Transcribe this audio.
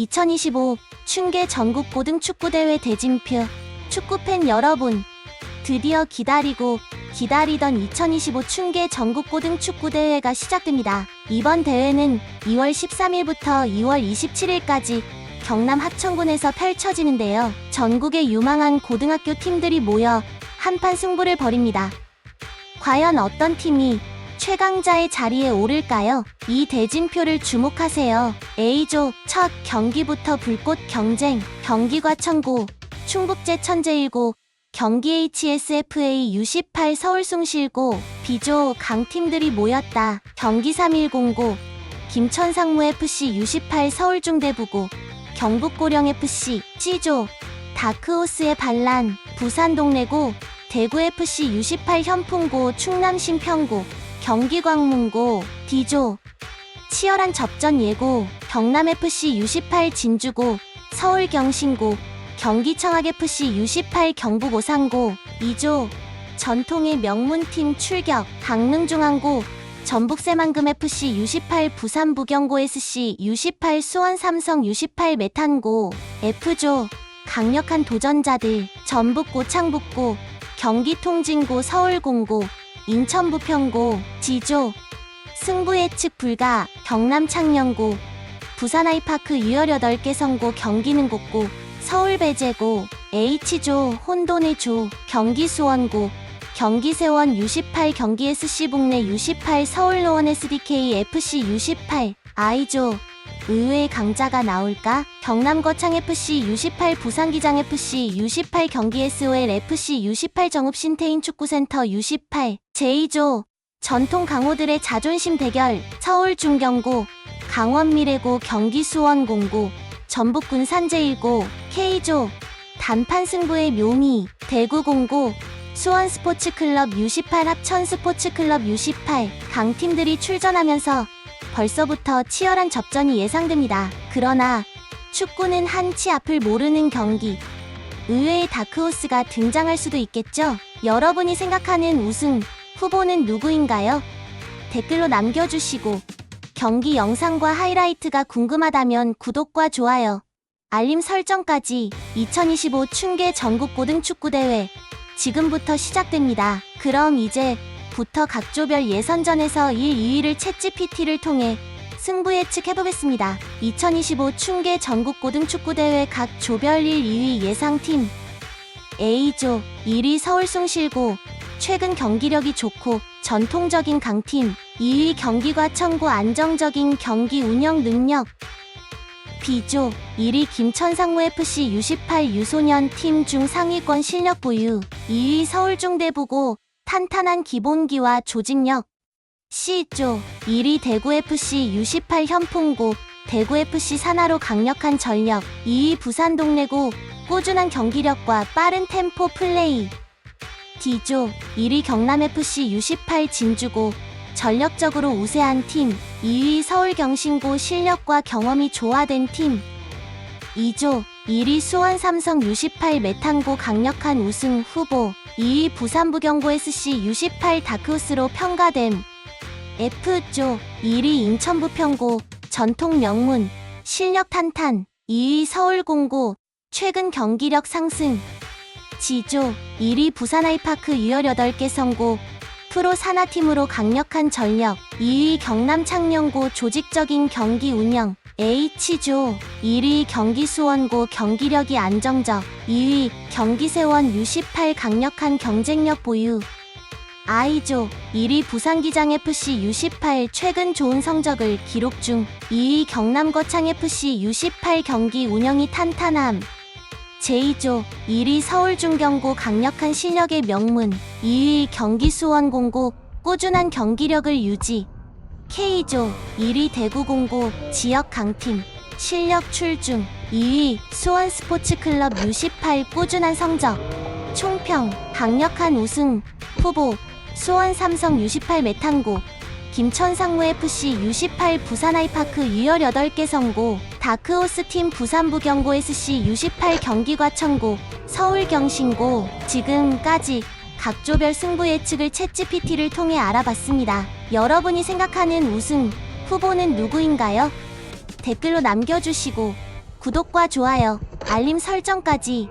2025 춘계 전국 고등축구대회 대진표 축구팬 여러분 드디어 기다리고 기다리던 2025 춘계 전국 고등축구대회가 시작됩니다. 이번 대회는 2월 13일부터 2월 27일까지 경남 하천군에서 펼쳐지는데요. 전국의 유망한 고등학교 팀들이 모여 한판 승부를 벌입니다. 과연 어떤 팀이 최강자의 자리에 오를까요? 이 대진표를 주목하세요. A조 첫 경기부터 불꽃 경쟁, 경기과 천고, 충북제 천재일고, 경기 HSFA U18 서울 숭실고, B조 강팀들이 모였다. 경기 3109, 김천상무FC U18 서울중대부고, 경북고령FC, C조, 다크호스의 반란, 부산 동래고, 대구FC U18 현풍고, 충남 신평고, 경기광문고, D조, 치열한 접전 예고, 경남FC U18 진주고, 서울경신고, 경기청학FC U18 경북오상고, 2조, 전통의 명문팀 출격, 강릉중앙고, 전북새만금FC U18 부산부경고 SC U18 수원 삼성 U18 메탄고, F조, 강력한 도전자들, 전북 고창북고, 경기 통진고 서울공고, 인천 부평고, 지조, 승부 예측 불가, 경남 창녕고, 부산 아이파크 유열 8개 선고 경기능곡고, 서울 배제고, H조, 혼돈의 조, 경기 수원고, 경기 세원 U18 경기 SC북내 U18 서울 노원 SDK FC U18 I조, 의외의 강자가 나올까? 경남 거창 FC U18 부산기장 FC U18 경기 SOL FC U18 정읍 신태인 축구센터 U18 제2조 전통 강호들의 자존심 대결 서울 중경고 강원 미래고 경기 수원 공고 전북 군 산제일고 K조 단판 승부의 묘미 대구 공고 수원 스포츠클럽 U18 합천 스포츠클럽 U18 강팀들이 출전하면서 벌써부터 치열한 접전이 예상됩니다. 그러나 축구는 한치 앞을 모르는 경기. 의외의 다크호스가 등장할 수도 있겠죠? 여러분이 생각하는 우승 후보는 누구인가요? 댓글로 남겨주시고 경기 영상과 하이라이트가 궁금하다면 구독과 좋아요, 알림 설정까지 2025 춘계 전국 고등축구대회 지금부터 시작됩니다. 그럼 이제부터 각 조별 예선전에서 1, 2위를 챗GPT를 통해 승부 예측해보겠습니다. 2025 춘계 전국 고등축구대회 각 조별 1, 2위 예상팀 A조 1위 서울 숭실고 최근 경기력이 좋고 전통적인 강팀 2위 경기과 청구 안정적인 경기 운영 능력. B조 1위 김천상무FC U18 유소년 팀 중 상위권 실력 보유 2위 서울중대부고 탄탄한 기본기와 조직력. C조 1위 대구FC U18 현풍고 대구FC 산하로 강력한 전력 2위 부산 동래고 꾸준한 경기력과 빠른 템포 플레이 D조 1위 경남FC U18 진주고 전력적으로 우세한 팀 2위 서울경신고 실력과 경험이 조화된 팀. 2조 1위 수원 삼성 U18 메탄고 강력한 우승 후보 2위 부산부경고 SC U18 다크호스로 평가됨. F조 1위 인천부평고 전통 명문 실력 탄탄 2위 서울공고 최근 경기력 상승 지조 1위 부산 아이파크 유열 8개 선고 프로 산하팀으로 강력한 전력 2위 경남 창녕고 조직적인 경기 운영 H조 1위 경기 수원고 경기력이 안정적 2위 경기세원 U18 강력한 경쟁력 보유. I조 1위 부산기장 FC U18 최근 좋은 성적을 기록 중 2위 경남 거창 FC U18 경기 운영이 탄탄함 제2조 1위 서울중경고 강력한 실력의 명문 2위 경기 수원공고 꾸준한 경기력을 유지. K조 1위 대구공고 지역 강팀 실력 출중 2위 수원 스포츠클럽 U18 꾸준한 성적. 총평 강력한 우승 후보 수원 삼성 U18 메탄고. 김천 상무 FC U18 부산 아이파크 유열 8개 선고 다크호스 팀 부산부경고 SC U18 경기과 청고 서울 경신고 지금까지 각 조별 승부 예측을 챗GPT를 통해 알아봤습니다. 여러분이 생각하는 우승 후보는 누구인가요? 댓글로 남겨주시고 구독과 좋아요, 알림 설정까지